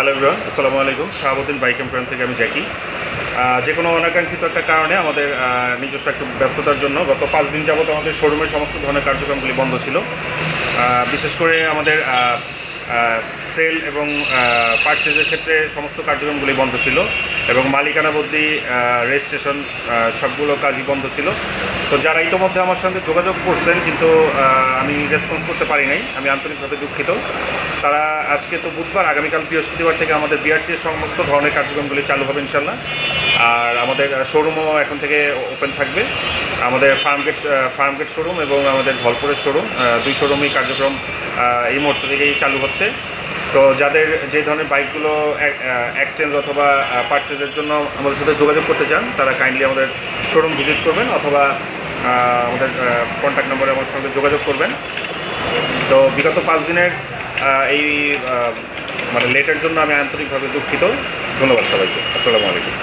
Hello everyone আসসালামু আলাইকুম Shahabuddin bike এম্প্রান থেকে আমি জ্যাকি যে কোনো অনাকাঙ্ক্ষিত একটা কারণে আমাদের নিজস্ব একটু ব্যস্ততার জন্য গত পাঁচ দিন যাবত আমাদের শোরুমের সমস্ত ধরনের কার্যক্রমগুলি বন্ধ ছিল। বিশেষ করে আমাদের সেল এবং পারচেজের ক্ষেত্রে সমস্ত কার্যক্রমগুলি বন্ধ ছিল এবং মালিকানা বদলি রেজিস্ট্রেশন সবগুলো কাজই বন্ধ ছিল। তো যারা ইতোমধ্যে আমার সঙ্গে যোগাযোগ করছেন, কিন্তু আমি রেসপন্স করতে পারি নাই, আমি আন্তরিকভাবে দুঃখিত। তারা আজকে তো বুধবার, আগামীকাল বৃহস্পতিবার থেকে আমাদের বিআরটির সমস্ত ধরনের কার্যক্রমগুলি চালু হবে ইনশাল্লাহ আর আমাদের শোরুমও এখন থেকে ওপেন থাকবে। আমাদের ফার্মগেট ফার্মগেট শোরুম এবং আমাদের ধলপুরের শোরুম দুই শোরুমই কার্যক্রম এই মুহূর্ত থেকেই চালু হচ্ছে। তো যাদের যে ধরনের বাইকগুলো এক্সচেঞ্জ অথবা পারচেজের জন্য আমাদের সাথে যোগাযোগ করতে চান, তারা কাইন্ডলি আমাদের শোরুম ভিজিট করবেন অথবা আমাদের কন্ট্যাক্ট নম্বরে আমার সঙ্গে যোগাযোগ করবেন। তো বিগত পাঁচ দিনের এই মানে লেটের জন্য আমি আন্তরিকভাবে দুঃখিত। ধন্যবাদ সবাইকে। আসসালামু আলাইকুম।